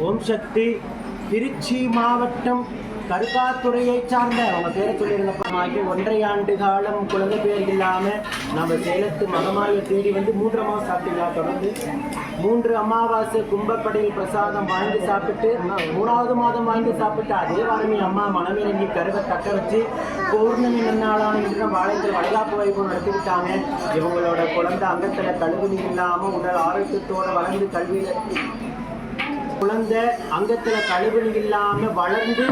ஓம் சக்தி திருச்சி மாவட்டம் கருக்காத்துறையை சார்ந்த அவங்க பேரை சொல்லியிருந்தப்பமாகி ஒன்றரை ஆண்டு காலம் குழந்தை பேர் இல்லாமல் நம்ம சேலத்து மகமாயை தேடி வந்து மூன்று மாதம் சாப்பிட்டீங்களா? தொடர்ந்து மூன்று அமாவாசை கும்பப்படையில் பிரசாதம் வாங்கி சாப்பிட்டு மூணாவது மாதம் வாங்கி சாப்பிட்டு அதே வாரமே அம்மா மனமிறங்கி கருவை தக்க வச்சு பௌர்ணமி நன்னாளான இன்று வாழைகள் வளைகாப்பு வைபவம் நடத்திவிட்டாங்க. இவங்களோட குழந்தை அங்கத்தில் கழுகுனி இல்லாமல் உடல் ஆரோக்கியத்தோடு வளர்ந்து கல்வியில் குழந்தை அங்கத்துல கழிவுகள் இல்லாம வளர்ந்து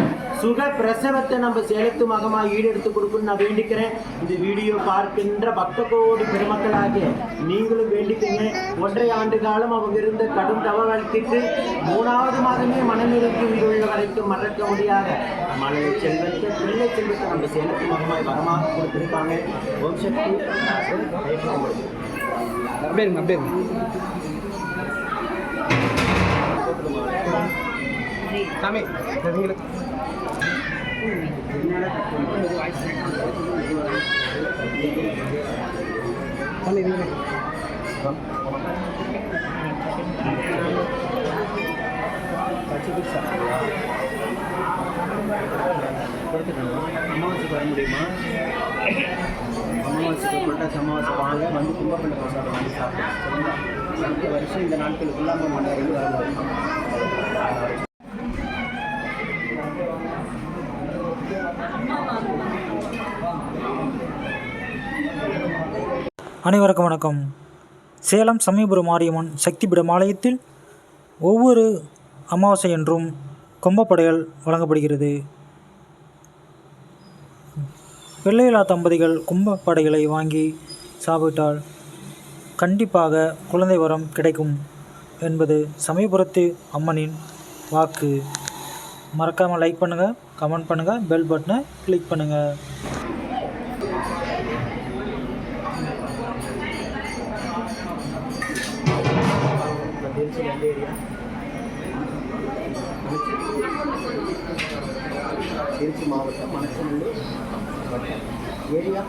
சுக பிரசவத்தை நம்ம சேலத்து மகமா ஈடெடுத்து கொடுக்குன்னு நான் வேண்டிக்கிறேன். இந்த வீடியோ பார்க்கின்ற பக்த கோடி பெருமக்களாகிய நீங்களும் வேண்டிக்கங்க. ஒன்றை ஆண்டு காலம் அவங்க இருந்த கடும் தவ வாழ்க்கைக்கு மூணாவது மாதமே மனநிலைக்கு உள்ள வரைக்கும் மறக்க முடியாத மழை செல்வத்தை பிள்ளை செல்வத்தை நம்ம சேலத்து மகமாய் வரமாக கொடுத்துருக்காங்க. ஓம் சக்தி. அப்படியே அப்படியே சாமி சாமி அமாவாசைக்கு வர முடியுமா அமாவாசைக்கு புரட்டாசி அமாவாசை வாங்க வந்து கும்பகோணம் பிரசாதம் வாங்கி சாப்பிடுவோம். அடுத்த வருஷம் இந்த நாட்களுக்குள்ள நம்ம அனைவருக்கும் வணக்கம். சேலம் சமயபுரம் மாரியம்மன் சக்திபீடம் ஆலயத்தில் ஒவ்வொரு அமாவாசை என்றும் கும்பப்படையல் வழங்கப்படுகிறது. வெள்ளையிலா தம்பதிகள் கும்பப்படைகளை வாங்கி சாப்பிட்டால் கண்டிப்பாக குழந்தை வரம் கிடைக்கும் என்பது சமயபுரத்து அம்மனின் வாக்கு. மறக்காமல் லைக் பண்ணுங்கள் கமெண்ட் பண்ணுங்கள் பெல் பட்டனை கிளிக் பண்ணுங்கள் திருச்சி எந்த ஏரியா திருச்சி மாவட்டம் மணச்சநல்லூர் வட்டம் ஏரியா